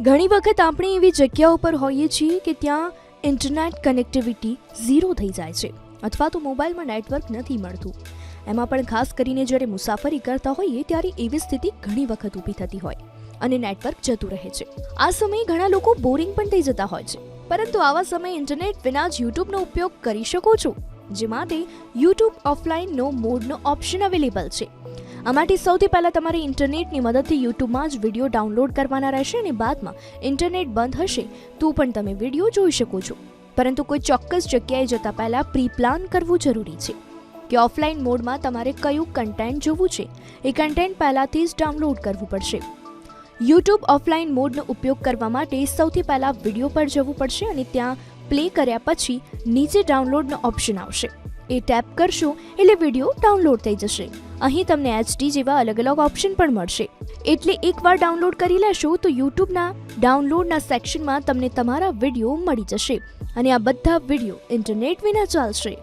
ઘણી વખત આપણે એવી જગ્યાઓ પર હોઈએ છીએ કે ત્યાં ઇન્ટરનેટ કનેક્ટિવિટી ઝીરો થઈ જાય છે અથવા તો મોબાઈલમાં નેટવર્ક નથી મળતું. એમાં પણ ખાસ કરીને જ્યારે મુસાફરી કરતા હોઈએ ત્યારે એવી સ્થિતિ ઘણી વખત ઊભી થતી હોય અને નેટવર્ક જતું રહે છે. આ સમયે ઘણા લોકો બોરિંગ પણ થઈ જતા હોય છે. પરંતુ આવા સમયે ઇન્ટરનેટ વિના જ યુટ્યુબનો ઉપયોગ કરી શકો છો? જે માટે યુટ્યુબ ઓફલાઈનનો મોડનો ઓપ્શન અવેલેબલ છે. આ માટે સૌથી પહેલાં તમારે ઇન્ટરનેટની મદદથી યુટ્યુબમાં જ વીડિયો ડાઉનલોડ કરવાના રહેશે અને બાદમાં ઇન્ટરનેટ બંધ હશે તો પણ તમે વીડિયો જોઈ શકો છો. પરંતુ કોઈ ચોક્કસ જગ્યાએ જતાં પહેલાં પ્રી પ્લાન કરવું જરૂરી છે કે ઓફલાઈન મોડમાં તમારે કયું કન્ટેન્ટ જોવું છે. એ કન્ટેન્ટ પહેલાંથી જ ડાઉનલોડ કરવું પડશે. યુટ્યુબ ઓફલાઈન મોડનો ઉપયોગ કરવા માટે સૌથી પહેલાં વીડિયો પર જવું પડશે અને ત્યાં પ્લે કર્યા પછી નીચે ડાઉનલોડનો ઓપ્શન આવશે. એ ટેપ કરશો એટલે વીડિયો ડાઉનલોડ થઈ જશે. અહીં તમને એચડી જેવા અલગ અલગ ઓપ્શન પણ મળશે. એટલે એકવાર ડાઉનલોડ કરી લેશો તો યુટ્યુબના ડાઉનલોડના સેક્શનમાં તમને તમારા વીડિયો મળી જશે. અને આ બધા વીડિયો ઇન્ટરનેટ વિના ચાલશે.